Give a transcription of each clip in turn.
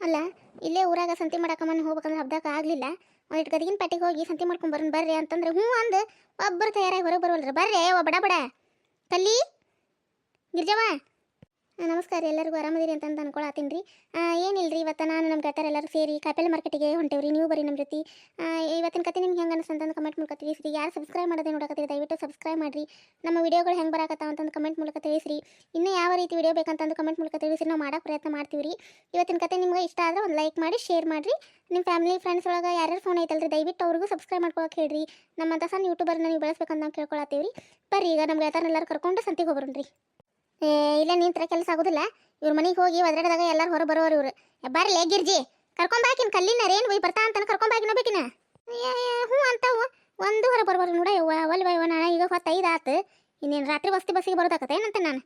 ಅಲ್ಲ, ಇಲ್ಲೇ ಊರಾಗ ಸಂತಿ ಮಾಡಕಮ್ಮನ ಮನೆ ಹೋಗ್ಬೇಕಂದ್ರೆ ಹಬ್ಬಕ್ಕೆ ಆಗಲಿಲ್ಲ. ಒಂದಿಟ್ಟು ಗದಗಿನ ಪಟ್ಟಿಗೆ ಹೋಗಿ ಸಂತಿ ಮಾಡ್ಕೊಂಡು ಬರೋಣ ಬರ್ರಿ ಅಂತಂದ್ರೆ ಹ್ಞೂ ಅಂದು ಒಬ್ಬರು ತಯಾರಾಗಿ ಹೊರಗೆ ಬರೋಲ್ರಿ ಬರ್ರಿ ಒಬ್ಬ ಬಡ ಬಡ. ಕಲ್ಲಿ ಗಿರ್ಜವ್ವ. ನಮಸ್ಕಾರ ಎಲ್ಲರಿಗೂ ಆರಾಮದಿರಿ ಅಂತ ಅನ್ಕೊಳತ್ತೀನಿ ರೀ. ಏನಿಲ್ಲ ರೀ ಇವತ್ತು ನಾನು ನಮ್ಮ ಗೆಳತರ ಎಲ್ಲರೂ ಸೇರಿ ಕಾಯಿಪಲ್ಲೆ ಮಾರ್ಕೆಟಿಗೆ ಹೊಂಟೇವ್ರಿ, ನೀವು ಬರ್ರಿ ನಮ್ಮ ಜೊತೆ. ಇವತ್ತಿನ ಕತೆ ನಿಮ್ಗೆ ಹೆಂಗೆ ಅನಿಸ್ತು ಅಂತಂದು ಕಮೆಂಟ್ ಮೂಲಕ ತಿಳಿಸ್ರಿ. ಯಾರು ಸಬ್ಸ್ಕ್ರೈಬ್ ಮಾಡೋದೇ ನೋಡಕತ್ತಿರಿ, ದಯವಿಟ್ಟು ಸಬ್ಸ್ಕ್ರೈಬ್ ಮಾಡಿರಿ. ನಮ್ಮ ವಿಡಿಯೋಗಳು ಹೆಂಗೆ ಬರಾಕತ್ತಾವ ಅಂತಂದು ಕಮೆಂಟ್ ಮೂಲಕ ತಿಳಿಸ್ರಿ. ಇನ್ನೂ ಯಾವ ರೀತಿ ವಿಡಿಯೋ ಬೇಕಂತಂದು ಕಮೆಂಟ್ ಮೂಲಕ ತಿಳಿಸ್ರಿ. ನಾವು ಮಾಡೋಕೆ ಪ್ರಯತ್ನ ಮಾಡ್ತೀವಿ ರೀ ಇವತ್ತಿನ ಕತೆ ನಿಮ್ಗೆ ಇಷ್ಟ ಆದರೆ ಒಂದು ಲೈಕ್ ಮಾಡಿ ಶೇರ್ ಮಾಡಿರಿ. ನಿಮ್ಮ ಫ್ಯಾಮಿಲಿ ಫ್ರೆಂಡ್ಸ್ ಒಳಗೆ ಯಾರ್ಯಾರು ಫೋನ್ ಐತಲ್ರಿ, ದಯವಿಟ್ಟು ಅವ್ರಿಗೂ ಸಬ್ಸ್ಕ್ರೈಬ್ ಮಾಡ್ಕೊಳಕ್ಕೆ ಹೇಳ್ರಿ. ನಮ್ಮಂಥ ಸಣ್ಣ ಯೂಟ್ಯೂಬರ್ನ ನೀವು ಬೆಳೆಸ್ಬೇಕಂತ ನಾವು ಕೇಳ್ಕೊಳತ್ತೀವಿ ರೀ ಬರ್ರಿ, ಈಗ ನಮ್ಮ ಗೆಳತರೆಲ್ಲರೂ ಕರ್ಕೊಂಡು ಸಂತಿಗೆ ಹೋಗ್ರಿ ಇಲ್ಲ ನಿಂತ್ರ ಕೆಲಸ ಆಗೋದಿಲ್ಲ. ಇವ್ರ ಮನೆಗೆ ಹೋಗಿ ಒದ್ರಾಡದಾಗ ಎಲ್ಲರೂ ಹೊರ ಬರೋರು ಇವ್ರು. ಬರ್ಲೇ ಗಿರ್ಜಿ. ಕರ್ಕೊಂಬಾಕಿನ ಕಲ್ಲಿನ ರೇನ್ ಒಯ್ ಬರ್ತಾ ಅಂತಾನೆ ಕರ್ಕೊಂಬಾಕಿನ ಬೇಕಿನ ಹ್ಞೂ ಅಂತಾವು. ಒಂದು ಹೊರ ಬರ್ಬಾರ್ದು ನೋಡ ಯವ್ವ. ಒಲ್ ಬೈವ ನಾನು ಈಗ ಹೊತ್ತು ಐದು ಆತು. ಇನ್ನೇನು ರಾತ್ರಿ ವಸ್ತಿ ಬಸ್ಸಿಗೆ ಬರೋದಾಕತ್ತೆ, ಏನಂತ ನಾನು?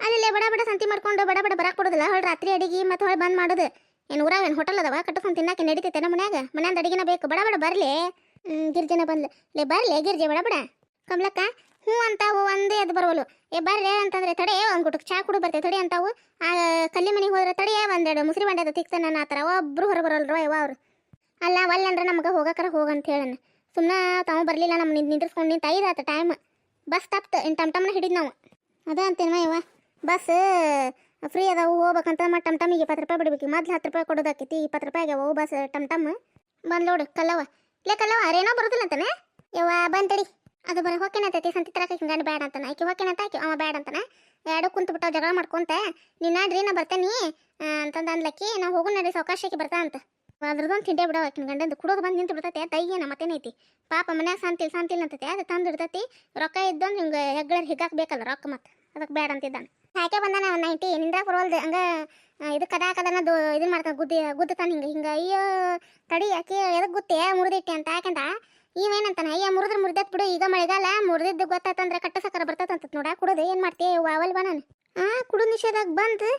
ಅಲ್ಲೇ ಬಡ ಬಡ ಸಂತಿ ಮಾಡ್ಕೊಂಡು ಬಡ ಬಡ ಬರಕ್ಕೆ ಕೊಡೋದಿಲ್ಲ ಹೊಳ್ ರಾತ್ರಿ ಅಡಿಗೆ ಮತ್ತು ಹೊಳ್ ಬಂದ್ ಮಾಡೋದು. ಏನು ಊರಾಗ ಏನು ಹೋಟೆಲ್ ಅದಾವ? ಕಟ್ಟಕೊಂಡು ತಿನ್ನಾಕೆ ನಡೀತೈತೆ ನಮ್ಮ ಮನ್ಯಾಗ? ಮನ್ಯಾಂದ ಅಡಿಗೆನ ಬೇಕು. ಬಡ ಬಡ, ಬರ್ಲಿ. ಗಿರ್ಜನ ಬಂದ್ಲು. ಲೇ, ಬರ್ಲಿ, ಗಿರ್ಜಿ, ಬಡ ಬಡ. ಕಮಲಕ್ಕ ಹ್ಞೂ ಅಂತಾವು, ಒಂದೇ ಅದು ಬರೋಲು ಏ, ಬರ್ರಿ ಅಂತಂದ್ರೆ ತಡೆ ಒಂದು ಗುಟಕ್ ಚಾ ಕುಡು ಬರ್ತೇವೆ ತಡೆ ಅಂತಾವು. ಆ, ಕಲ್ಲಿ ಮನೆಗೆ ಹೋದ್ರೆ ತಡೆ, ಒಂದೆರಡು ಮುಸ್ರಿ ಬಂಡೆ ತಿಕ್ತ ನನ್ನ ಆತರ. ಒಬ್ರು ಹೊರ ಬರೋಲ್ರೋ ಯಾವ ಅವ್ರು. ಅಲ್ಲ ಒಲ್ಲಂದ್ರೆ ನಮಗೆ ಹೋಗ ಅಂತ ಹೇಳನ. ಸುಮ್ಮನೆ ತಾವು ಬರಲಿಲ್ಲ ನಮ್ಮ ನಿಂದ್ರಿಸ್ಕೊಂಡು ನಿಂತ ಐದಾತ ಟೈಮ್ ಬಸ್ ತಪ್ತು ಇನ್ನು ಟಮ್ ಟಮ್ನ ಹಿಡಿದ್ ನಾವು. ಅದ ಅಂತೇನವ ಇವ ಬಸ್ ಫ್ರೀ ಅದಾವು, ಹೋಗ್ಬೇಕಂತ ಮತ್ತೆ ಟಮ್ ಟಮಿಗೆ ಇಪ್ಪತ್ತು ರೂಪಾಯಿ ಬಿಡ್ಬೇಕು ಮೊದ್ಲು ಹತ್ತು ರೂಪಾಯಿ ಕೊಡೋದಾಕೈತಿ ಇಪ್ಪತ್ತು ರೂಪಾಯಿ ಆಗ್ಯಾವ, ಬಸ್ ಟಮ್ ಟಮ್. ಬಂದ್ ನೋಡು ಕಲ್ಲವ ಲೇ ಕಲ್ಲವ ಅರೇನೋ ಬರೋದಿಲ್ಲ ಅಂತಾನೆ? ಯವ್ವ ಬಂತಡಿ ಅದು ಬರೀ ಹೊಕ್ಕೇನತೈತಿ ಸಂತಿ ತರಕ ಹಿಂಗಂಡು ಬ್ಯಾಡ ಅಂತಾನೆ. ಆಕೆ ಹೊಕ್ಕೇನಂತ ಆಕೆ ಅವ ಬೇಡ ಅಂತಾನೆ. ಎರಡು ಕುಂತು ಬಿಟ್ಟಾವ ಜಗಳ ಮಾಡ್ಕೊಂತ ನಿನ್ನಾಡ್ರಿ ನಡ್ರಿ ನಾ ಬರ್ತೇನಿ ಅಂತಂದ ಅಂದ್ಲಕ್ಕಿ, ನಾವು ಹೋಗು ನಡಿ ಸಾವಕಾಶಕ್ಕೆ ಬರ್ತಾ ಅಂತ. ಅದ್ರದೊಂದು ತಿಂಡೆ ಬಿಡವ ಆಕಿನ ಗಂಡಂದು. ಕುಡೋದು ಬಂದು ನಿಂತು ಬಿಡ್ತೈತೆ ತೈಗೇನ ಮತ್ತೇನೈತಿ ಪಾಪ ಮನ್ಯಾಗ ಸಂತಿಲ್ ಸಂತಿಲ್ ಅಂತೈತೆ, ಅದು ತಂದು ಇಡ್ತೈತಿ. ರೊಕ್ಕ ಇದ್ದೊಂದು ಹಿಂಗೆ ಹೆಗ್ಗಳ ಹಿಗ್ಗಾಕ ಬೇಕಲ್ಲ ರೊಕ್ಕ ಮತ್ತೆ ಅದಕ್ಕೆ ಬ್ಯಾಡ ಅಂತಿದ್ದಾನೆ. ಯಾಕೆ ಬಂದಾನ ಒಂದು ನೈಂಟಿ? ನಿಂದ್ರಾಗ ಬರೋಲ್ದು ಹಂಗ ಇದು ಕದಾ ಕದನ ದು ಇದನ್ನ ಮಾಡ್ತಾನೆ, ಗುದ್ದಿ ಗುದ್ದುತ್ತಾನೆ ಹಿಂಗೆ ಹಿಂಗೆ, ಅಯ್ಯೋ, ತಡಿ, ಆಕೆ ಎದಕ್ಕೆ ಗುತ್ತೆ ಮುರಿದಿಟ್ಟೆ ಅಂತ ಯಾಕಂದ ಇವೇನಂತಾನ? ಅಯ್ಯ, ಮುರಿದ್ರೆ ಮುರಿದತ್ ಬಿಡು. ಈಗ ಮಳೆಗಾಲ, ಮುರಿದಿದ್ದು ಗೊತ್ತಾತಂದ್ರೆ ಕಟ್ಟ ಸಕ್ಕರ ಅಂತ ನೋಡ. ಕುಡುದು ಏನು ಮಾಡ್ತೀಯ ವಾವಲ್ ಬಾ ನಾನು? ಆ, ಕುಡು ನಿಷೇಧಾಗ ಬಂದು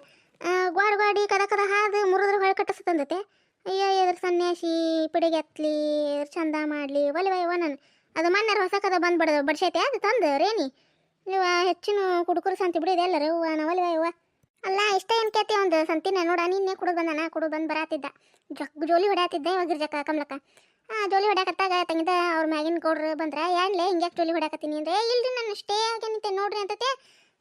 ಗ್ವಾಡ್ ಗಾಡಿ ಕದ ಕದ ಹಾದು ಮುರಿದ್ರೆ ಹೊಳೆ ಕಟ್ಟಿಸ್ತಂದತೆ ಅಯ್ಯ, ಎದ್ರ ಸನ್ಯಾಸಿ, ಪಿಡಿಗೆತ್ಲಿ, ಎದ್ರ ಚಂದ ಮಾಡಲಿ ಒಲೆ ವಯ್ಯವ ನಾನು. ಅದು ಮನ್ನರ ಹೊಸ ಕದ ಬಂದು ಬಡ ಬಡ್ಸೈತೆ, ಅದು ತಂದು ರೇನಿ ನೀವ ಹೆಚ್ಚಿನ ಕುಡುಕರು ಸಂತಿ ಬಿಡಿದೆ ಎಲ್ಲರೂ. ಹೂವ ನಾವು ಒಲೆ ವಯ್ಯವ ಅಲ್ಲ, ಇಷ್ಟ ಏನು ಕೇತಿ ಒಂದು ಸಂತಿನ? ನೋಡ, ನಿನ್ನೆ ಕುಡಿದು ಬಂದಾನ? ಕುಡಿದು ಬಂದು ಬರಾತಿದ್ದ. ಜಗ್ ಜೋಲಿ ಹೊಡ್ಯಾತಿದ್ದೆ ಇವಾಗ ಜಕ್ಕ, ಕಮ್ಲಕ್ಕ. ಜೋಲಿ ಹೊಡ್ಯಾಕತ್ತಾಗ ತಂಗಿದ ಅವ್ರ ಮ್ಯಾಗಿನ ಕೊಡ್ರಿ ಬಂದ್ರ, ಏನ್ಲೆ, ಹಿಂಗ್ಯಾಕೆ ಜೋಲಿ ಹೊಡ್ಯಾಕತ್ತೀನಿ ಅಂದ್ರೆ ಇಲ್ರಿ ನಾನು ಸ್ಟೇ ಆಗಿ ನಿಂತೆ ನೋಡ್ರಿ, ಅಂತತೆ.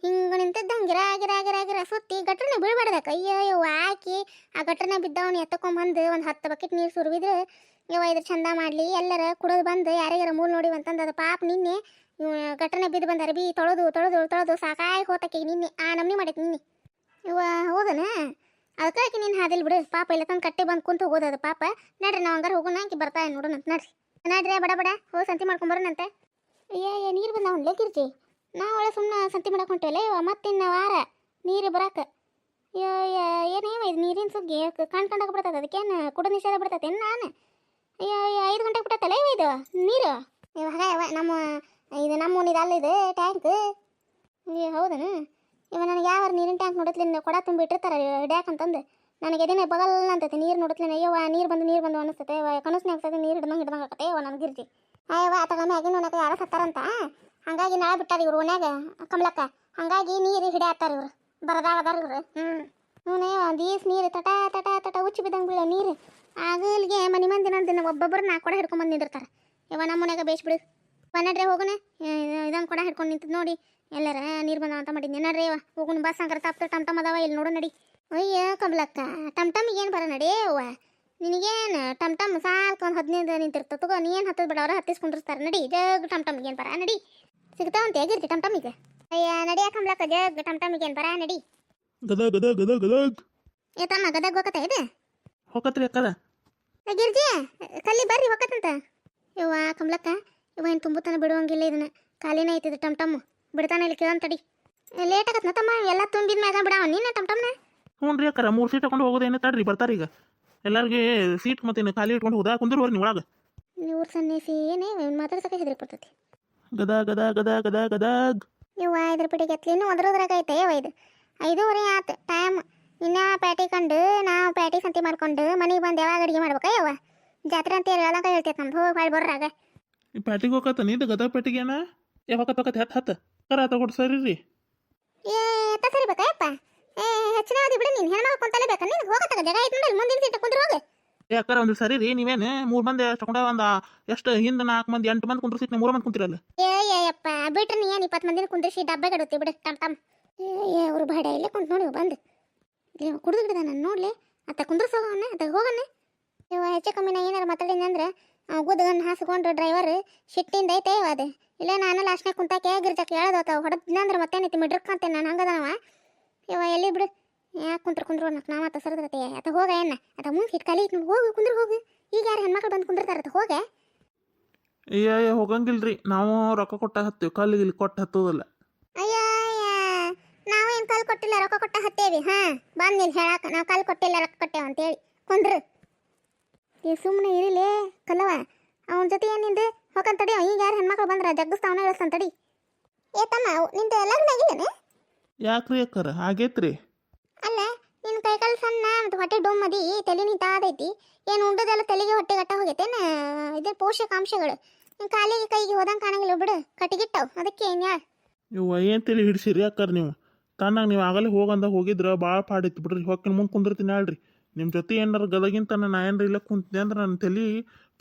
ಹಿಂಗೆ ನಿಂತಿದ್ದ ಹಂಗಿರ ಆಗಿರ ಆಗಿರ ಆಗಿರ ಗಿರ ಸುತ್ತಿ ಗಟ್ರನ ಬೀಳ್ಬಾರ್ದಕ್ಕ ಅಯ್ಯೋ ಹಾಕಿ ಆ ಗಟ್ರನ ಬಿದ್ದವನು ಎತ್ತಕೊಂಬಂದು ಒಂದು ಹತ್ತು ಬಕೆಟ್ ನೀರು ಸುರುವಿದ್ರೆ ಯವ್ವ, ಇದ್ರ ಚಂದ ಮಾಡಲಿ, ಎಲ್ಲರ ಕುಡಿದು ಬಂದು ಯಾರಿಗಾರ ಮೂಲ್ ನೋಡಿ ಅಂತಂದು ಅದು ಪಾಪ ನಿನ್ನೆ ಗಟ್ರನ ಬಿದ್ದು ಬಂದ ಅರ್ಬಿ ತೊಳೆದು ತೊಳೆದು ತೊಳೆದು, ಸಾಕಾಗಿ ಹೋತಕ್ಕೆ ನಿನ್ನೆ, ಆ ನಮ್ನಿ ಮಾಡೈತೆ ನಿನ್ನೆ. ಇವ ಹೌದನ? ಅದಕ್ಕೆ ಆಕೆ ನೀನು ಹಾದಿಲ್ ಬಿಡು. ಪಾಪ ಇಲ್ಲ ತಂದು ಕಟ್ಟಿ ಬಂದು ಕುಂತು ಹೋಗೋದು ಪಾಪ. ನಡ್ರಿ, ನಾವು ಹಂಗಾರ ಹೋಗೋಣ ಆಕಿ ಬರ್ತಾ ನೋಡೋಣ ನಡ್ರಿ. ನಡ್ರಿ, ಬಡ ಬಡ. ಹೋಗಿ ಸಂತಿ ಮಾಡ್ಕೊಂಬರೋಣಂತೆ ಅಯ್ಯ ನೀರು ಬಂದ ಅವ್ನು ಲೇಕಿರ್ತಿ ನಾವು ಒಳ್ಳೆ ಸುಮ್ಮನೆ ಸಂತಿ ಮಾಡಕ್ಕೆ ಹೊಂಟೇವಲ್ಲ ಇವ ಮತ್ತಿನ್ನ ವಾರ. ನೀರು ಬರಾಕ. ಏನೇವ ಇದು ನೀರಿನ ಸುಗ್ಗಿ? ಕಣ್ ಕಂಡಾಗ ಬಿಡ್ತದೆ ಅದಕ್ಕೇನು ಕುಡ ನಿಷೇಧ ಬಿಡ್ತೈತೆ ನಾನು? ಐದು ಗಂಟೆಗೆ ಬಿಟ್ಟತ್ತಲ್ಲ ಇವ ಇದು? ನೀರು? ಇವಾಗ ನಮ್ಮ ಇದು ನಮ್ಮ ಇದು ಅಲ್ಲ ಇದು, ಟ್ಯಾಂಕ್. ಹೌದನು? ಇವ ನನಗೆ ಯಾವ ನೀರಿನ ಟ್ಯಾಂಕ್ ನೋಡತ್ಲಿನ ಕೊಡ ತುಂಬಿ ಇಟ್ಟಿರ್ತಾರೆ ಹಿಡ್ಯಾಕ್ ಅಂತಂದು. ನನಗೆ ಎದಿನ ಬಗಲ್ ಅಂತೈತಿ, ನೀರು ನೋಡತ್ಲಿನ ಅಯ್ಯೋ ನೀರು ಬಂದು ನೀರು ಬಂದು ಅನಿಸ್ತೈತೆ ಕನಸ್ನೇ ಆಗ್ತದೆ ನೀರು ಹಿಡ್ದಂಗೆ ಹಿಡ್ದಂಗೆ ಆಗತ್ತೆ. ಅಯ್ಯೋ ನನಗೆ ಗಿರ್ಜಿ. ಅಯ್ಯವ್ವ ತಗೊಂಡು ಆಗಿ ಓಣ್ಯಾಗ ಯಾರೋ ಸತ್ತಾರಂತ. ಹಂಗಾಗಿ ನಾಳೆ ಬಿಟ್ಟಾರ ಇವ್ರು ಓಣ್ಯಾಗ, ಕಮಲಕ್ಕ. ಹಂಗಾಗಿ ನೀರು ಹಿಡಿಯತ್ತಾರ ಇವ್ರು, ಬರದಾಳದಾರ ಇವ್ರು. ಹ್ಞೂ ಹ್ಞೂ ದೀಸ್ ನೀರು, ತಟ ತಟ ತಟ ಉಚ್ಚಿ ಬಿದ್ದಂಗೆ ಬೀಳೋ ನೀರು. ಆಗಲಿಗೆ ಮನೆ ಮಂದಿ ದಿನ ಒಬ್ಬೊಬ್ಬರು ನಾ ಕೂಡ ಹಿಡ್ಕೊಂಬಂದು ನಿಂದಿರ್ತಾರೆ. ಇವ ನಮ್ಮ ಮನ್ಯಾಗ ಬೇಸ್ ಬಿಡು ಬನ್ನಡ್ರೆ ಹೋಗೋಣ. ಇದೊಂದು ಕೊಡ ಹಿಡ್ಕೊಂಡು ನಿಂತು ನೋಡಿ. ಎಲ್ಲರ ನೀರು ಬಂದವ ಅಂತ ಮಾಡಿದ್ನಿ. ಏನಾರ ಇವ ಹೋಗುಣ ಬಸ್ ಸಂಕ್ರ ತಪ್ಪ ಟಮ್ ಟಮ್ ಅದಾವ ಇಲ್ಲಿ ನೋಡು ನಡಿ. ಅಯ್ಯ ಕಮಲಕ್ಕ ಟಮ್ ಟಮ್ ಏನು ಬರ ನಡಿ ಅವ್ವ? ನಿನಗೇನು ಟಮ್ ಟಮ್ ಸಾಲ್ಕ ಒಂದು ಹದಿನೈದು ನಿಂತಿರ್ತ ತಗೋ ನೀ ಏನು ಹತ್ತದ ಬಿಡ ಅವ್ರ ಹತ್ತಿಸ್ಕೊಂಡಿರ್ತಾರೆ ನಡಿ ಜಗ್ ಟಮ್ ಟಮ್ಗೆ ಏನು ಬರ ನಡಿ. ಸಿಗ್ತಾವಂತ ಹೇಗಿರ್ತಿ ಟಮ್ ಈಗ? ಅಯ್ಯ ನಡಿಯ ಕಮಲಕ್ಕ ಜಗ್ ಟಮ್ ಟಮಿಗೆ ಏನು ಬರ ನಡಿ. ಗದ ಗದ ಗದ ಗದಗ್. ಏ ತಮ್ಮ ಗದಗ್ ಹೋಗತ್ತ ಇದೆ? ಹೋಗತ್ರಿ ಅಕ್ಕದ. ಗಿರ್ಜಿ ಕಲ್ಲಿ ಬರ್ರಿ ಹೊಕ್ಕತ್ತಂತ ಇವ್ವ ಕಮಲಕ್ಕ ಇವ ಏನು ತುಂಬತನ ಬಿಡುವಂಗಿಲ್ಲ ಇದನ್ನ. ಖಾಲಿನೇ ಐತಿದು ಟಮ್ ಟಮ್ ಬಿಡ್ತಾನೆ ಇಲ್ಲಿ ಕೇಳಂತ ತಡಿ. ಲೇಟ್ ಆಗತ್ನ ತಮ್ಮ? ಎಲ್ಲ ತುಂಬಿದ ಮ್ಯಾಗ ಬಿಡ ನೀನೆ ತಮ್ಮ ತಮ್ಮನೆ ಹ್ಞೂ ರೀ ಅಕ್ಕರ ಮೂರು ಸೀಟ್ ತಗೊಂಡು ಹೋಗೋದೇನು ತಡ್ರಿ ಬರ್ತಾರೆ ಈಗ. ಎಲ್ಲರಿಗೆ ಸೀಟ್ ಮತ್ತೇನು ಖಾಲಿ ಇಟ್ಕೊಂಡು ಹೋದ ಕುಂದಿರ್ವರಿ ನೀವು ಒಳಗೆ. ನೀವು ಸನ್ನಿಸಿ ಏನೇ ಮಾತಾಡ್ಸಕ್ಕೆ ಹೆದರಿ ಕೊಡ್ತೈತಿ ಗದ ಗದ ಗದ ಗದ ಗದ. ಇವ್ವ ಇದ್ರ ಪಿಡಿಗೆ ಎತ್ಲಿ ಇನ್ನೂ ಅದ್ರದ್ರಾಗ ಐತೆ ಇದು. ಐದೂವರೆ ಆತು ಟೈಮ್ ಇನ್ನ ಪ್ಯಾಟಿ ಕಂಡು ನಾವು ಪ್ಯಾಟಿ ಸಂತಿ ಮಾಡ್ಕೊಂಡು ಮನೆಗೆ ಬಂದು ಯಾವಾಗ ಅಡುಗೆ ಮಾಡ್ಬೇಕಾ ಯವ್ವ? ಜಾತ್ರೆ ಅಂತ ಹೇಳಕ ಹೇಳ್ತೈತೆ ನಮ್ದು ಹೋಗಿ ಹೊಳ್ ಬರ್ರಾಗ. ಈ ಪ್ಯಾಟಿಗೆ ಹೋಗತ್ತ ನೀದು ಗದ ಏನ? ಯಾವಾಗ ತಗತ್ತೆ ಹತ್ತು ಹತ್ತು ಕರ ತಗೊಡ್ ಸರಿ ರೀ. ಏ ಎತ್ತ ಸರಿಬೇಕಾ ಯಪ್ಪ ಏ ಹೆಚ್ಚಿನ ಅವಧಿ ಬಿಡು ನೀನು ಹೆಣ್ಮಕ್ಳು ಕುಂತಲೇ ಬೇಕಾ? ನೀನು ಹೋಗತ್ತಾಗ ಜಾಗ ಐತೆ ನೋಡಿ ಮುಂದಿನ ಸೀಟ್ ಕುಂದ್ರ ಹೋಗು. ಏ ಅಕ್ಕರ ಒಂದು ಸರಿ ರೀ ನೀವೇನು ಮೂರು ಮಂದಿ ತಗೊಂಡ ಒಂದು ಎಷ್ಟು ಹಿಂದೆ ನಾಲ್ಕು ಮಂದಿ ಎಂಟು ಮಂದಿ ಕುಂದ್ರ ಸೀಟ್ ಮೂರು ಮಂದಿ ಕುಂತಿರಲ್ಲ? ಏ ಏಯಪ್ಪ ಬಿಟ್ರೆ ನೀ ಏನು ಇಪ್ಪತ್ತು ಮಂದಿನ ಕುಂದ್ರಿಸಿ ಡಬ್ಬೆ ಗಡುತ್ತಿ ಬಿಡು ಟಮ್ ಟಮ್. ಏ ಏ ಅವ್ರು ಬೇಡ ಇಲ್ಲೇ ಕುಂತ ನೋಡಿ ಬಂದು. ಕುಡಿದು ಗಿಡದ ನಾನು ನೋಡ್ಲಿ. ಅತ್ತ ಕುಂದ್ರಸ್ ಹೋಗೋಣ ಅತ್ತ ಹೋಗೋಣ ಇವ ಹೆಚ್ಚು ಕಮ್ಮಿನ ಏನಾರ ಮಾತಾಡಿನಿ ಅಂದ್ರೆ ಗುದ್ದಗನ್ನ ಹಾಸ್ಕೊಂಡು ಡ್ರೈವರ್ ಶಿಟ್ಟಿಂದ ಐತೆ ಅದು. ಇಲ್ಲೇ ನಾನು ಲಾಸ್ಟ್ನಾಗ ಕುಂತಾಕೆ ಗಿರ್ಜಕ್ಕೆ ಮತ್ತೆ ಹೊಡೆದ್ನಂದ್ರೆ ಮತ್ತೇನೈತಿ ಮಿಡ್ರಕ್ಕಂತೆ ನಾನು ಹಂಗದನವ? ಇವ ಎಲ್ಲಿ ಬಿಡು. ಯಾಕೆ ಕುಂತ್ರ ಕುಂದ್ರು ಅನ್ನಕ್ಕೆ ನಾ ಮತ್ತೆ ಸರದತೆ ಅತ ಹೋಗ ಏನ? ಅತ ಮುಂದೆ ಹಿಟ್ ಕಲಿ ಇಟ್ಟು ಹೋಗು ಕುಂದ್ರ ಹೋಗು. ಈಗ ಯಾರು ಹೆಣ್ಮಕ್ಳು ಬಂದು ಕುಂದಿರ್ತಾರತ್ತ ಹೋಗೆ. ಅಯ್ಯ ಹೋಗಂಗಿಲ್ರಿ. ನಾವು ರೊಕ್ಕ ಕೊಟ್ಟ ಹತ್ತೀವಿ ಕಲ್ಲಿಗೆ ಇಲ್ಲಿ ಕೊಟ್ಟು ಹತ್ತೋದಲ್ಲ. ನಾವು ಏನು ಕಲ್ ಕೊಟ್ಟಿಲ್ಲ ರೊಕ್ಕ ಕೊಟ್ಟ ಹತ್ತೇವಿ ಹಾ? ಬಂದ್ ನೀನು ಹೇಳಾಕ ನಾವು ಕಲ್ ಕೊಟ್ಟಿಲ್ಲ ರೊಕ್ಕ ಕೊಟ್ಟೇವ ಅಂತೇಳಿ. ಕುಂದ್ರು. ಏ ಸುಮ್ಮನೆ ಇರಲಿ ಕಲ್ಲವ ಅವನ ಜೊತೆ ಏನಿಂದು ಹೋಗನ್ ಹೋಗಂತಡಿ ಈಗ ಯಾರು ಹೆಣ್ಮಕ್ಳು ಬಂದ್ರ ಜಗ್ಗಿಸ್ತಾವನ ಇಳಿಸ್ತಾನ ತಡಿ ಏ ತಮ್ಮ ನಿಂದು ಲಗ್ನ ಆಗಿದ್ದೇನೆ ಯಾಕ್ರಿ ಅಕ್ಕರ ಆಗೇತ್ರಿ ಅಲ್ಲ ನಿನ್ನ ಕೈಕಾಲು ಸಣ್ಣ ಮತ್ತು ಹೊಟ್ಟೆ ಡೊಮ್ ಮದಿ ತಲೆ ನಿಂತಾದೈತಿ ಏನು ಉಂಡದೆಲ್ಲ ತಲೆಗೆ ಹೊಟ್ಟೆ ಗಟ್ಟ ಹೋಗೈತೇನ ಇದು ಪೋಷಕಾಂಶಗಳು. ನಿನ್ ಕಾಲಿಗೆ ಕೈಗೆ ಹೋದಂಗೆ ಕಾಣಂಗಿಲ್ಲ ಬಿಡು ಕಟ್ಟಿಗಿಟ್ಟವು ಅದಕ್ಕೆ ಏನ್ಯಾಳ ನೀವು ಏನು ತಲೆ ಹಿಡಿಸಿರಿ ಅಕ್ಕರ್ ನೀವು? ತನ್ನಾಗ ನೀವು ಆಗಲೇ ಹೋಗಂದ ಹೋಗಿದ್ರ ಭಾಳ ಪಾಡಿತ್ತು ಬಿಡ್ರಿ ಹೊಕ್ಕಿನ ಮುಂದೆ ಕುಂದಿರ್ತೀನಿ ಹೇಳ್ರಿ. ನಿಮ್ಮ ಜೊತೆ ಏನಾರ ಗದಗಿಂತ ನಾ ಏನ್ರಿ ಇಲ್ಲ ಕುಂತಿದ್ದೆ ಅಂದ್ರೆ ನನ್ನ ತಲೆ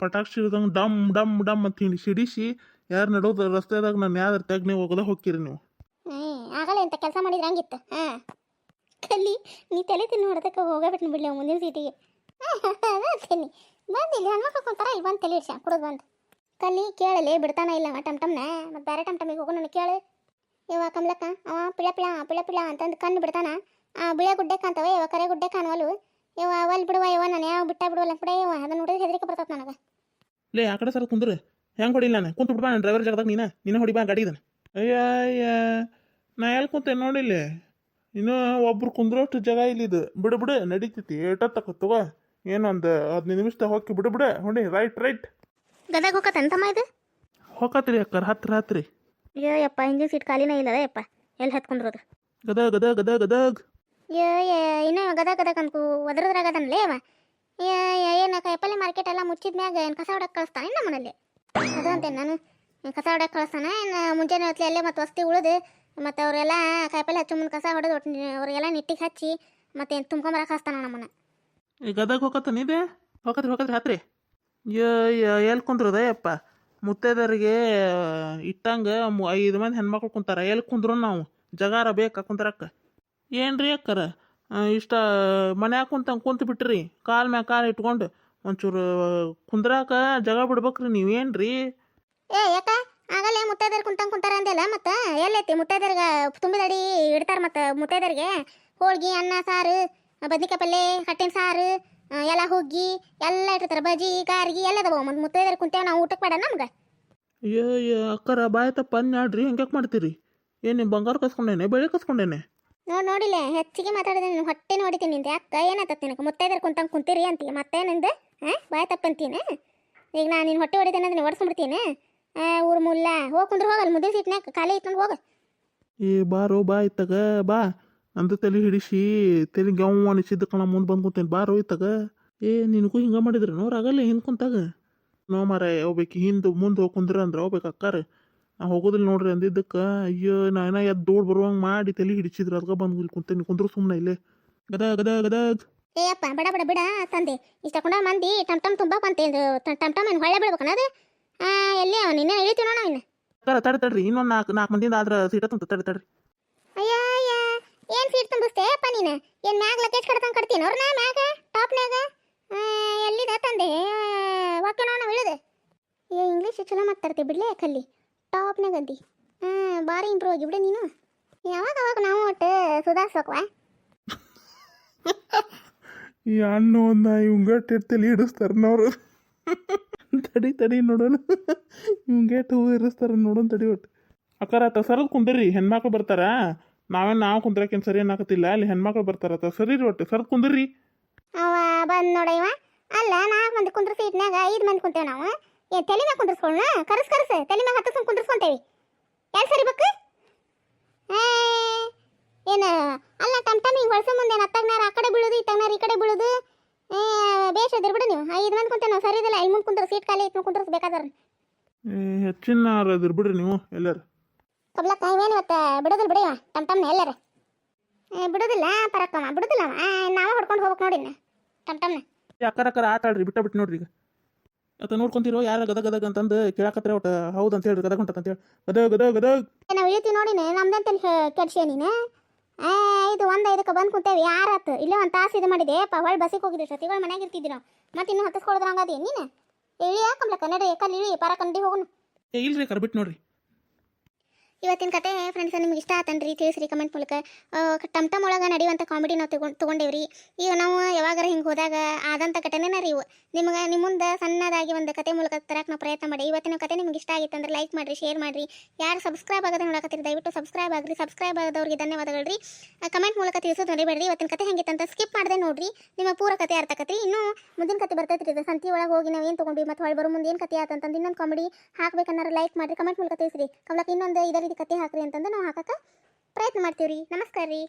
ಪಟಾಕ್ಷಿ ಹಿಡ್ದಂಗೆ ಡಮ್ ಡಮ್ ಡಮ್ ಅಂತ ಹಿಂಗೆ ಸಿಡಿಸಿ ಯಾರು ನಡೋದು ರಸ್ತೆದಾಗ ನಾನು ಯಾವ್ದಾರು ತೆಗ್ ನೀವು ಹೋಗದ ಹೋಗ್ತೀರಿ ನೀವು. ಏ, ಆಗಲ್ಲ ಅಂತ ಕೆಲಸ ಮಾಡಿದ್ರೆ ಹಂಗಿತ್ತು. ಹಾಂ. ಕಲ್ಲಿ, ನೀ ತಲೆ ತಿನ್ನು ಹೊಡೆದಕ್ಕೆ ಹೋಗಬಿಟ್ಟು ಬಿಡ್ಲಿ ಮುಂದಿನ ಸೀಟಿಗೆ. ತಿನ್ನಿ ಬಂದು ಇಲ್ಲಿ ಹೆಣ್ಮಕ್ಳು ಕುಂತಾರ, ಇಲ್ಲಿ ಬಂದು ತಲೆ ಇಡ್ಸ ಕುಡಿದು ಬಂದು. ಕಲ್ಲಿ ಕೇಳಲಿ ಬಿಡ್ತಾನ ಇಲ್ಲ ಟಮ್, ಟಮ್ನ? ಮತ್ತು ಬೇರೆ ಟಮ್ ಟಮಿಗೆ ಹೋಗೋ ನನಗೆ ಕೇಳು. ಇವ ಕಮಲಕ್ಕ, ಅವ, ಪಿಳ ಪಿಳ ಪಿಳ ಪಿಳ ಅಂತಂದು ಕಣ್ಣು ಬಿಡ್ತಾನ. ಆ ಬಿಳೆ ಗುಡ್ಡೆ ಕಾಣ್ತವೆ ಇವ ಕರೆ ಗುಡ್ಡೆ ಕಾಣುವಲ್ವು ಇವ ಅವಲ್ ಬಿಡುವ ಇವ ನಾನು ಯಾವ ಬಿಟ್ಟ ಬಿಡುವಲ್ಲ ಬಿಡ ಇವ ಅದನ್ನ ನೋಡಿದ್ರೆ ಹೆದರಿಕೆ ಬರ್ತದೆ ನನಗೆ. ಲೇ ಆ ಕಡೆ ಸರ್ ಕುಂದ್ರೆ. ಹೆಂಗೆ ಹೊಡಿಲ್ಲ ನಾನು? ಕುಂತು ಬಿಡ್ಬಾ ನಾನು ಡ್ರೈವರ್ ಜಾಗದಾಗ ನೀನ? ನಿನ್ನ ಹೊಡಿಬಾ ಗಾಡಿದನ ಅಯ್ಯ ಅಯ್ಯ ನಾ ಎಲ್ಲಿ ಕುಂತೆ ನೋಡಿಲ್ಲ ಇನ್ನು ಒಬ್ರು ಕುಂದ್ರೋಷ್ಟು ಜಾಗ ಇಲ್ಲಿದು ಬಿಡು ಬಿಡು ನಡೀತೈತಿ. ಏಟ ತಗೋ ಏನೊಂದು ಹದಿನೈದು ನಿಮಿಷದಾಗ ಹೋಗಿ ಬಿಡು ಬಿಡು. ಹೊಡಿ ರೈಟ್ ರೈಟ್ ಗದಗ ಹೋಗತ್ತೆ ತಮ್ಮ ಇದು? ಹೋಗತ್ರಿ ಅಕ್ಕರ್ ಹತ್ರ ಹತ್ರಿ. ಅಯ್ಯೋ ಯಪ್ಪ ಹಿಂದಿನ ಸೀಟ್ ಖಾಲಿನೇ ಇಲ್ಲದ ಯಪ್ಪ ಎಲ್ಲಿ ಹತ್ಕೊಂಡಿರೋದು ಗದಗ ಗದಗ ಗದಗ ಗದಗ್. ಏ ಏ, ಇನ್ನೂ ಗದ ಗದ ಕನ್ಕು ಒದರದ್ರಾಗದನ್ಲೇ ಅವ. ಏನ ಕಾಯಿಪಲ್ಲೆ ಮಾರ್ಕೆಟ್ ಎಲ್ಲ ಮುಚ್ಚಿದ ಮ್ಯಾಗ ಏನು ಕಸ ಹೊಡಕ್ಕೆ ಕಳಿಸ್ತಾನೆ ನಮ್ಮ ಅದು ಅಂತೇನೆ ನಾನು. ಏನ್ ಕಸ ಹೊಡಕ್ಕೆ ಕಳಿಸ್ತಾನೆ? ಏನು ಮುಂಜಾನೆ ಹೊತ್ತಲೆ ಅಲ್ಲೇ ಮತ್ತು ವಸ್ತಿ ಉಳಿದು, ಮತ್ತು ಅವರೆಲ್ಲ ಕಾಯಿಪಲ್ಲೆ ಹಚ್ಚು ಮುಂದೆ ಕಸ ಹೊಡೆದು ಒಟ್ಟು ಅವರಿಗೆಲ್ಲ ನಿಟ್ಟಿಗೆ ಹಚ್ಚಿ ಮತ್ತೆ ಏನು ತುಂಬ್ಕೊಂಬರಕ್ಕೆ ಹಸ್ತಾನ ನಮ್ಮನ್ನ. ಈ ಗದಗ ಹೋಗತ್ತ ಇದೆ ಹೋಗತ್ರಿ ಹೋಗತ್ರಿ ಹತ್ರಿ. ಎಲ್ಲಿ ಕುಂದ್ರದ ಯಪ್ಪ? ಮುತ್ತೈದರಿಗೆ ಇಟ್ಟಂಗೆ ಐದು ಮಂದಿ ಹೆಣ್ಮಕ್ಳು ಕುಂತಾರ. ಎಲ್ಲಿ ಕುಂದ್ರು ನಾವು? ಜಗಾರ ಬೇಕಾ ಕುಂದ್ರಕ್ಕ ಏನ್ರಿ ಅಕ್ಕರ? ಇಷ್ಟ ಮನ್ಯಾಗ ಕುಂತಂಗೆ ಕುಂತು ಬಿಟ್ರಿ. ಕಾಲ್ ಮ್ಯಾಗ ಕಾಲ್ ಇಟ್ಕೊಂಡು ಒಂಚೂರು ಕುಂದ್ರಾಕ ಜಗ ಬಿಡ್ಬೇಕ್ರಿ ನೀವೇನ್ರಿ ಏ ಯಾಕ? ಆಗಲೇ ಮುತ್ತೈದರ್ ಕುಂತಂಗೆ ಕುಂತಾರ ಅಂದೆಲ್ಲ ಮತ್ತೆ? ಎಲ್ಲೈತಿ? ಮುತ್ತೈದರ್ಗ ತುಂಬಿದಡಿ ಇಡ್ತಾರ ಮತ್ತು ಮುತ್ತೈದರಿಗೆ ಹೋಳ್ಗಿ ಅನ್ನ ಸಾರು ಬದ್ನಿಕಾಯಿ ಪಲ್ಲೆ ಕಟ್ಟಿನ ಸಾರು ಎಲ್ಲ ಹುಗ್ಗಿ ಎಲ್ಲ ಇಟ್ಟಿರ್ತಾರೆ. ಬಜಿ ಗಾರ್ಗಿ ಎಲ್ಲ ಅದಾವ. ಮತ್ತೆ ಮುತ್ತೈದರ್ ಕುಂತೇವ ನಾವು ಊಟಕ್ಕೆ ಬೇಡ ನಮ್ಗೆ. ಅಯ್ಯೋ ಅಯ್ಯೋ ಅಕ್ಕರ ಬಾಯ್ ತಪ್ಪ ಅನ್ಯಾಡ್ರಿ. ಹೆಂಗ್ಯಾಕೆ ಮಾಡ್ತೀರಿ? ಏನು ಬಂಗಾರ ಕಸ್ಕೊಂಡೇನೆ ಬೆಳೆ ಕಸ್ಕೊಂಡೇನೆ? ನೋಡಿ ನೋಡಿಲ್ಲ, ಹೆಚ್ಚಿಗೆ ಮಾತಾಡಿದ್ರೆ ನೀನು ಹೊಟ್ಟೆ ನೋಡಿತೀನಿ ನಿಂದ. ಯಾಕೆ ಏನಾಗ್ತದೆ ನಿನಗೆ? ಮುತ್ತೈದರ್ ಕುಂತಂಗೆ ಕುಂತೀರಿ ಅಂತೀಯ? ಮತ್ತೆ ಹಾಂ? ಬಾಯ್ ತಪ್ಪಂತೀನಿ? ಈಗ ನಾನು ನಿನ್ನ ಹೊಟ್ಟೆ ಹೊಡಿತೇನೆ ಓಡಿಸ್ಬಿಡ್ತೀನಿ ಹೊಡ್ಸ್ಕೊಂಡ್ಬಿಡ್ತೀನಿ ಊರು ಮುಲ್ಲ. ಹೋಗಿ ಕುಂದ್ರೆ ಹೋಗಲ್ಲ ಮುದ್ದೆ ಸೀಟ್ನಾಗ ಖಾಲಿ ಇಟ್ಕೊಂಡು ಹೋಗ. ಏ ಬಾರೋ ಬಾ ಇತ್ತಾಗ, ಬಾ. ಅಂದ ತಲೆ ಹಿಡಿಸಿ, ತಲೆ ಗವ್ ಅನಿಸಿದ್ದ ಕಣ, ಮುಂದೆ ಬಂದು ಕುಂತೇನೆ. ಬಾರೋ ಇತ್ತಗ. ಏ, ನಿನಗೂ ಹಿಂಗೆ ಮಾಡಿದ್ರೆ ನೋರು ಆಗಲ್ಲ ಹಿಂದೆ ಕುಂತಾಗ. ನೋ ಮಾರ ಹೋಗ್ಬೇಕು. ಹಿಂದೆ, ಮುಂದೆ ಹೋಗಿ ಕುಂದ್ರ ಅಂದ್ರೆ ಹೋಗ್ಬೇಕು ಅಕ್ಕಾರ. ಹೋಗೋದಿಲ್ಲ ನೋಡ್ರಿ ಅಂದಿದ್ದಕ್ಕೆ ಅಯ್ಯೋ ನಾನು ಎದ್ದು ದೋಡ್ ಬರುವಂಗೆ ಮಾಡಿ ತಲೆ ಹಿಡಿಸಿದ್ರು ಅದಕ್ಕೆ ಬಂದು ಇಲ್ಲಿ ಕುಂತೇನೆ ಕುಂದ್ರು ಸುಮ್ಮನೆ ಇಲ್ಲೇ. ಗದ ಗದ ಗದಗ್. ಏ ಅಪ್ಪ ಬಡ ಬಡ ಬಿಡ ತಂದೆ. ಇಷ್ಟ ಕೊಂಡ ಮಂದಿ ಟಮ್ ಟಮ್ ತುಂಬ ಬಂತೆ ಟಮ್ ಟಮ್ ಏನು ಹೊಳ್ಳೆ ಬಿಡ್ಬೇಕು ಅದು? ಆ, ಎಲ್ಲಿ ಅವ ನಿನ್ನೆ ಇಳಿತೀವಿ ನೋಡ ಇನ್ನು? ತರ ತಡ ತಡ್ರಿ ಇನ್ನೊಂದು ನಾಲ್ಕು ನಾಲ್ಕು ಮಂದಿಯಿಂದ ಆದ್ರೆ ಸೀಟ ತಂತ ತಡ ತಡ್ರಿ. ಅಯ್ಯ ಅಯ್ಯ ಏನು ಸೀಟ್ ತುಂಬಿಸ್ತೆ ಅಪ್ಪ ನೀನು? ಏನು ಮ್ಯಾಗ ಲಗೇಜ್ ಕಡ್ತಂಗೆ ಕಡ್ತೀನಿ ಅವ್ರನ್ನ ಮ್ಯಾಗ ಟಾಪ್ನ್ಯಾಗ ಎಲ್ಲಿದೆ ತಂದೆ? ಓಕೆ ನೋಡ ಇಳಿದೆ ಏ ಇಂಗ್ಲೀಷ್ ಚಲೋ ಮಾತಾಡ್ತೀವಿ ಬಿಡ್ಲೇ ಕಲ್ಲಿ. ಟಾಪ್ನ್ಯಾಗ ಅಂತಿ ಹಾಂ ಭಾರಿ ಇಂಪ್ರೂವ್ ಆಗಿ ಬಿಡು ನೀನು. ಯಾವಾಗ ಅವಾಗ ನಾವು ಒಟ್ಟು ಸುಧಾರಿಸ್ಬೇಕವಾ ಈ ಹಣ್ಣು ಒಂದು ಇವಂಗೇಟ್ ತಲೆ ಹಿಡಿಸ್ತಾರೆ ನೋರು ತಡಿ ತಡಿ ನೋಡೋಣ. ಇವಂಗೇಟ್ ಹೂ ಇರಿಸ್ತಾರೆ ನೋಡೋಣ ತಡಿ ಒಟ್ಟು. ಅಕ್ಕಾರ ಆತ ಸರದ್ ಕುಂದ್ರಿ ಹೆಣ್ಮಕ್ಳು ಬರ್ತಾರ. ನಾವೇನು ನಾವು ಕುಂದ್ರಕೇನು ಸರಿ ಅನ್ನಕತ್ತಿಲ್ಲ. ಅಲ್ಲಿ ಹೆಣ್ಮಕ್ಳು ಬರ್ತಾರ. ತಸರಿ ಒಟ್ಟು ಸರದ್ ಕುಂದ್ರಿ. ಅವ ಬಂದ್ ನೋಡ ಇವ. ಅಲ್ಲ ನಾಲ್ಕು ಮಂದಿ ಕುಂದ್ರ ಸೀಟ್ನಾಗ ಐದು ಮಂದಿ ಕುಂತೇವೆ ನಾವು. ಏ ತಲೆ ಮ್ಯಾಗ ಕುಂದ್ರಸ್ಕೊಳ್ಳೋಣ ಕರಸ್ ಕರಸ್. ತಲೆ ಮ್ಯಾಗ ಹತ್ತಿಸ್ಕೊಂಡು ಕುಂದ್ರಸ್ಕೊಂತೇವಿ. ಎರಡು ಸರಿ ಬೇಕು ಏನು ಅಲ್ಲ ಟಮ್ ಟಮ್ ಹಿಂಗೆ ಹೊಳ್ಸೋ ಮುಂದೆ ಅತ್ತಾಗ್ನಾರ ಆ ಕಡೆ ಬೀಳೋದು ಇತ್ತಾಗ್ನಾರ ಈ ಕಡೆ ಬೀಳೋದು. ಬೇಷ್ ಅದಿರ್ ಬಿಡು ನೀವು. ಐದು ಮಂದಿ ಕುಂತೇವೆ ನಾವು ಸರಿ ಇದಿಲ್ಲ. ಇಲ್ಲಿ ಮುಂದೆ ಕುಂದ್ರ ಸೀಟ್ ಖಾಲಿ ಇತ್ತು ಕುಂದ್ರಸ್ಬೇಕಾದ್ರ ಹೆಚ್ಚಿನ ಅದಿರ್ ಬಿಡ್ರಿ ನೀವು ಎಲ್ಲಾರು. ಕಬ್ಲಕ್ಕ ಇವೇನು ಇವತ್ತು ಬಿಡೋದಿಲ್ಲ ಬಿಡಿ ಟಮ್ ಟಮ್ನ ಎಲ್ಲಾರ. ಬಿಡೋದಿಲ್ಲ ಪರಕ್ಕಮ್ಮ ಬಿಡುದಿಲ್ಲ ನಾವು ಹೊಡ್ಕೊಂಡು ಹೋಗ್ಬೇಕು ನೋಡಿ ಟಮ್ ಟಮ್ನ. ಅಕ್ಕರ ಅಕ್ಕರ ಆಟ ಆಡ್ರಿ ಬಿಟ್ಟ ಬಿಟ್ಟು ನೋಡ್ರಿ ಈಗ. ಅತ್ತ ನೋಡ್ಕೊಂತಿರೋ ಯಾರ ಗದಗ ಗದಗ ಅಂತಂದು ಕೇಳಾಕತ್ರ ಒಟ್ಟ ಹೌದು ಅಂತ ಹೇಳಿ. ಗದಗ ಹೊಂಟತ್ ಅಂತೇಳಿ ಗದಗ ಗದಗ. ಗದಗ ನಾವು ಇಳಿತೀವಿ ನೋಡಿನಿ ನಮ್ದಂತ ಕೆಡ್ಸೆ ನೀನು? ಏ ಇದು ಒಂದು ಇದಕ್ಕೆ ಬಂದು ಕುಂತೇವಿ ಯಾರಾತು ಇಲ್ಲೇ ಒಂದು ತಾಸು ಇದು ಮಾಡಿದೆ ಹೊಳ್ಳಿ ಬಸ್ಸಿಗೆ ಹೋಗಿದ್ದೆ ಸತಿಗಳು ಮನೆಗೆ ಇರ್ತಿದ್ವಿ ನಾವು ಮತ್ತೆ ಇನ್ನೂ ಹತ್ತಿಸ್ಕೊಳ್ದ್ರ ಹಂಗದಿ ನೀನು? ಇಳಿ ಯಾಕಂಬ್ಲಕ್ಕ ಕನ್ನಡ ಕಲ್ಲಿ ಇಳಿ ಪರ ಕಂಡಿ ಹೋಗೋಣ ಏ ಇಲ್ರಿ ಅಕ್ಕರ ಬಿಟ್ಟು ನೋಡ್ರಿ. ಇವತ್ತಿನ ಕತೆ ಫ್ರೆಂಡ್ಸ್ ನಿಮ್ಗೆ ಇಷ್ಟ ಆತನ್ರಿ? ತಿಳಿಸ್ರಿ ಕಮೆಂಟ್ ಮೂಲಕ. ಟಮ್ ಟಮ್ ಒಳಗೆ ನಡೆಯುವಂಥ ಕಾಮಿಡಿ ನಾವು ತಗೊಂಡು, ತೊಗೊಂಡೇವ್ರಿ. ಈಗ ನಾವು ಯಾವಾಗಾರ ಹಿಂಗೆ ಹೋದಾಗ ಆದಂಥ ಘಟನೆನ ರೀ ಇವು. ನಿಮ್ಗೆ ನಿಮ್ಮ ಸಣ್ಣದಾಗಿ ಒಂದು ಕತೆ ಮೂಲಕ ತರಕ್ಕೆ ನಾವು ಪ್ರಯತ್ನ ಮಾಡಿ. ಇವತ್ತಿನ ಕತೆ ನಿಮ್ಗೆ ಇಷ್ಟ ಆಗಿತ್ತು ಅಂದ್ರೆ ಲೈಕ್ ಮಾಡಿರಿ ಶೇರ್ ಮಾಡಿರಿ. ಯಾರು ಸಬ್ಸ್ಕ್ರೈಬ್ ಆಗದೆ ನೋಡಕತ್ತೀರಿ, ದಯವಿಟ್ಟು ಸಬ್ಸ್ಕ್ರೈಬ್ ಆಗ್ರಿ. ಸಬ್ಸ್ಕ್ರೈಬ್ ಆಗೋದವ್ರಿಗೆ ಧನ್ಯವಾದಗಳು ರೀ ಕಮೆಂಟ್ ಮೂಲಕ ತಿಳಿಸೋದು ನೋಡಿಬೇಡ್ರಿ ಇವತ್ತಿನ ಕತೆ ಹೆಂಗಿತ್ತಂತ ಸ್ಕಿಪ್ ಮಾಡದೆ ನೋಡ್ರಿ. ನಿಮ್ಮ ಪೂರ ಕತೆ ಅರ್ಥ ಆಕತ್ರಿ ಇನ್ನೂ ಮುಂದಿನ ಕತೆ ಬರ್ತೈತ್ರಿ ಇದು. ಸಂತಿ ಒಳಗೆ ಹೋಗಿ ನಾವು ಏನು ತೊಗೊಂಡ್ವಿ ಮತ್ತು ಹೊಳ್ಳಿ ಬರೋ ಮುಂದೆ ಏನು ಕತೆ ಆತಂತಂದು ಇನ್ನೊಂದು ಕಾಮಿಡಿ ಹಾಕ್ಬೇಕನ್ನಾರ ಲೈಕ್ ಮಾಡಿರಿ ಕಮೆಂಟ್ ಮೂಲಕ ತಿಳಿಸ್ರಿ. ಕಮಲಕ್ಕೆ ಇನ್ನೊಂದು ಇದೇ ಕತೆ ಹಾಕ್ರಿ ಅಂತಂದು ನಾವು ಹಾಕಕ್ಕೆ ಪ್ರಯತ್ನ ಮಾಡ್ತೀವಿ ರೀ ನಮಸ್ಕಾರ ರೀ